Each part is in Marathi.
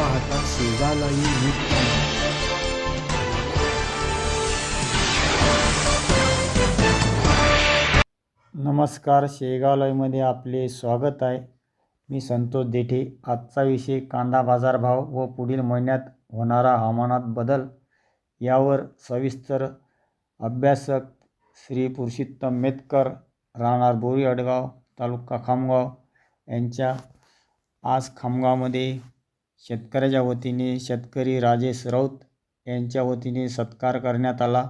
पाहता शेजालाही न्यूज नमस्कार शेगावलाईमध्ये आपले स्वागत आहे. मी संतोष देठे. आजचा विषय कांदा बाजारभाव व पुढील महिन्यात होणारा हवामानात बदल यावर सविस्तर अभ्यासक श्री पुरुषोत्तम मेतकर राहणार बोरी अडगाव तालुका खामगाव यांच्या आज खामगावमध्ये शेतकऱ्याच्या वतीने शेतकरी राजेश राऊत यांच्या वतीने सत्कार करण्यात आला.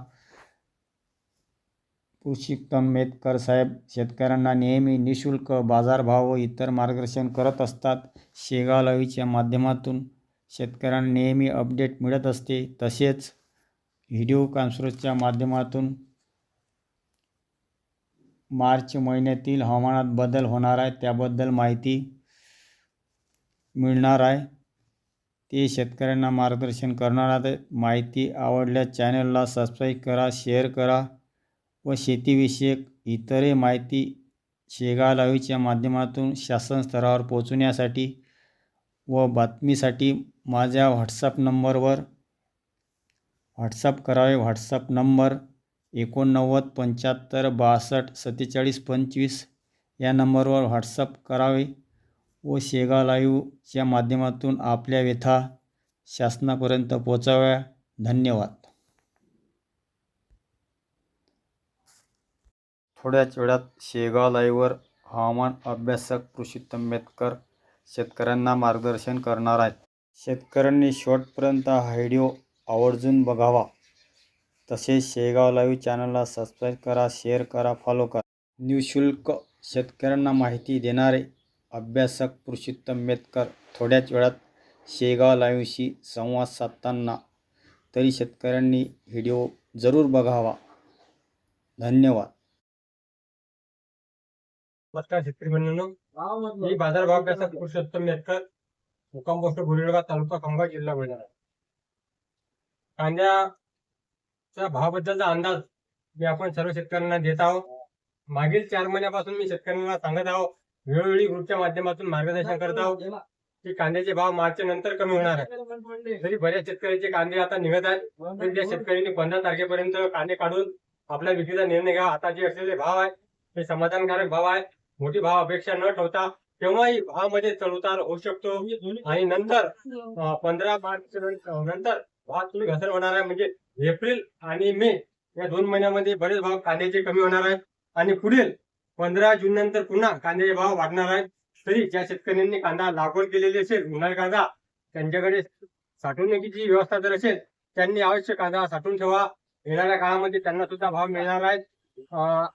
पुरुषोत्तम मेतकर साहेब शेतकऱ्यांना नेहमी निशुल्क बाजारभाव व इतर मार्गदर्शन करत असतात. शेगाव लाईव्हच्या माध्यमातून शेतकऱ्यांना नेहमी अपडेट मिळत असते. तसेच व्हिडिओ कॉन्फरन्सच्या माध्यमातून मार्च महिन्यातील हवामानात बदल होणार आहे त्याबद्दल माहिती मिळणार आहे. ते शेतकऱ्यांना मार्गदर्शन करणार आहेत. माहिती आवडल्यास चॅनलला सबस्क्राईब करा शेअर करा व शेतीविषयक इतरही माहिती शेगालावीच्या माध्यमातून शासन स्तरावर पोहोचवण्यासाठी व बातमीसाठी माझ्या व्हॉट्सअप नंबरवर व्हॉट्सअप करावे व्हॉट्सअप नंबर एकोणनव्वद पंच्याहत्तर बासष्ट सत्तेचाळीस पंचवीस या नंबरवर व्हॉट्सअप करावे. व शेगा लाईव्हच्या माध्यमातून आपल्या व्यथा शासनापर्यंत पोचाव्या धन्यवाद. थोड्याच वेळात शेगाव लाईव्हवर हवामान अभ्यासक पुरुषोत्तम मेतकर शेतकऱ्यांना मार्गदर्शन करणार आहेत. शेतकऱ्यांनी शेवटपर्यंत हा व्हिडिओ आवर्जून बघावा. तसेच शेगाव लाईव्ह चॅनलला सबस्क्राईब करा शेअर करा फॉलो करा. निशुल्क शेतकऱ्यांना माहिती देणारे अभ्यासक पुरुषोत्तम मेतकर थोड्याच वेळात शेगाव लाईव्हशी संवाद साधताना तरी शेतकऱ्यांनी व्हिडिओ जरूर बघावा. धन्यवाद. नमस्कार शेतकरी बंधूंनो. मी बाजारभाव अभ्यासक पुरुषोत्तम मेतकर मुक्काम पोस्ट गुरेगाव तालुका खंबा जिल्हा बुलढाणा. कांद्याच्या भावाबद्दलचा अंदाज मी आपण सर्व शेतकऱ्यांना देत आहोत. मागील चार महिन्यापासून मी शेतकऱ्यांना सांगत आहोत वेळोवेळी ग्रुपच्या माध्यमातून मार्गदर्शन करत आहोत. की कांद्याचे भाव मार्च नंतर कमी होणार आहे तरी बऱ्याच शेतकऱ्याचे कांदे आता निघत आहेत. तरी त्या शेतकऱ्यांनी पंधरा तारखेपर्यंत कांदे काढून आपल्या विक्रीचा निर्णय घ्या आता जे असलेले भाव आहे ते समाधानकारक भाव आहे मोठी भाव अपेक्षा न ठेवता केव्हाही भावामध्ये चढउतार होऊ शकतो. आणि नंतर पंधरा मार्च नंतर भाव तुम्ही घसर होणार आहे. म्हणजे एप्रिल आणि मे या दोन महिन्यामध्ये बरेच भाव कांद्याचे कमी होणार आहेत. आणि पुढील पंधरा जून नंतर पुन्हा कांद्याचे भाव वाढणार आहेत. तरी ज्या शेतकऱ्यांनी कांदा लागवड केलेली असेल उन्हाळी कांदा त्यांच्याकडे साठवणुकीची व्यवस्था जर असेल त्यांनी आवश्यक कांदा साठवून ठेवा. येणाऱ्या काळामध्ये त्यांना सुद्धा भाव मिळणार आहेत.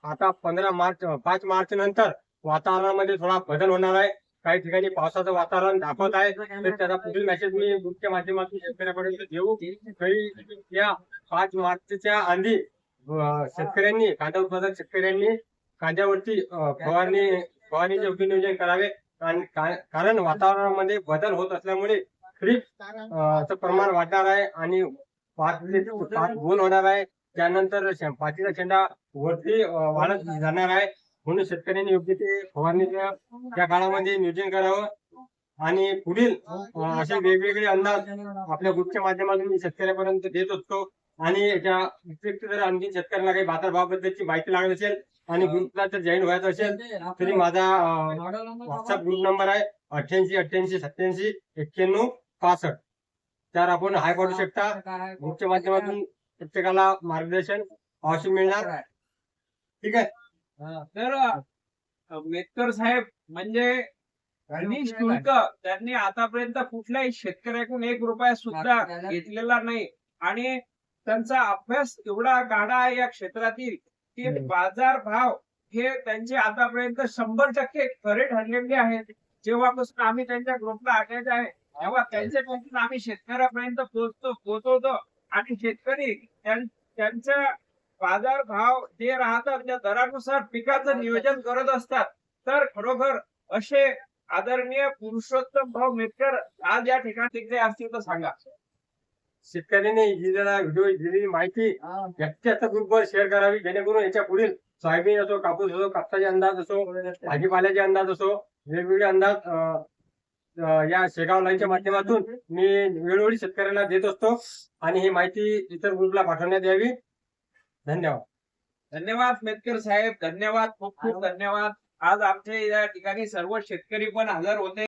आता पंधरा मार्च पाच मार्च नंतर वातावरणामध्ये थोडा बदल होणार आहे. काही ठिकाणी पावसाचं वातावरण दाखवत आहे. तर त्याचा पुढील मेसेज मी ग्रुपच्या माध्यमातून शेतकऱ्यापर्यंत देऊ. तरी या पाच मार्चच्या आधी शेतकऱ्यांनी कांदा उत्पादक शेतकऱ्यांनी कांद्यावरती फवारणी फवारणीचे योग्य नियोजन करावे कारण वातावरणामध्ये बदल होत असल्यामुळे खरीप प्रमाण वाढणार आहे आणि गोल होणार आहे. त्यानंतर पाचीचा शेंडा वरती वाढत जाणार आहे. म्हणून शेतकऱ्यांनी योग्य ते फवारणीच्या त्या काळामध्ये नियोजन करावं. आणि पुढील असे वेगवेगळे अंदाज आपल्या ग्रुपच्या माध्यमातून मी शेतकऱ्यापर्यंत देत असतो. आणि याच्या व्यतिरिक्त जर आणखी शेतकऱ्यांना काही बाजारभावाबद्दलची माहिती लागत असेल आणि ग्रुपला जर जॉईन व्हायचं असेल तरी माझा व्हॉट्सअप ग्रुप नंबर आहे अठ्ठ्याऐंशी अठ्ठ्याऐंशी सत्याऐंशी एक्क्याण्णव पासष्ट. त्यावर आपण हाय पाठवू शकता. ग्रुपच्या माध्यमातून प्रत्येकाला मार्गदर्शन अवश्य मिळणार. ठीक आहे? तर अ, मेतकर साहेब म्हणजे त्यांनी आतापर्यंत कुठल्याही शेतकऱ्याकडून एक रुपया सुद्धा घेतलेला नाही. आणि त्यांचा अभ्यास एवढा गाढा आहे या क्षेत्रातील की. बाजार भाव हे त्यांचे आतापर्यंत शंभर टक्के खरे ठरलेले आहेत. जेव्हापासून आम्ही त्यांच्या ग्रुपला आलेले आहे तेव्हा त्यांच्यापासून आम्ही शेतकऱ्यापर्यंत पोहोचतो पोहोचवतो. आणि शेतकरी त्यां- त्यांच्या बाजार भाव जे राहतात त्या दरानुसार पिकाचं नियोजन करत असतात. तर खरोखर असे आदरणीय पुरुषोत्तम भाऊ मेतकर आज या ठिकाणी तिकडे असतील तर सांगा. शेतकऱ्यांनी दिलेला व्हिडिओ दिलेली माहिती जास्तीत ग्रुपवर शेअर करावी जेणेकरून याच्या पुढील सोयाबीन असो कापूस असो कापसाचे अंदाज असो भाजीपाल्याचे अंदाज असो वेगवेगळे अंदाज या शेगाव लाईनच्या माध्यमातून मी वेळोवेळी शेतकऱ्यांना देत असतो आणि ही माहिती इतर ग्रुपला पाठवण्यात यावी. धन्यवाद. धन्यवाद मेतकर साहेब धन्यवाद खूप खूप धन्यवाद. आज आमच्या या ठिकाणी सर्व शेतकरी पण हजर होते.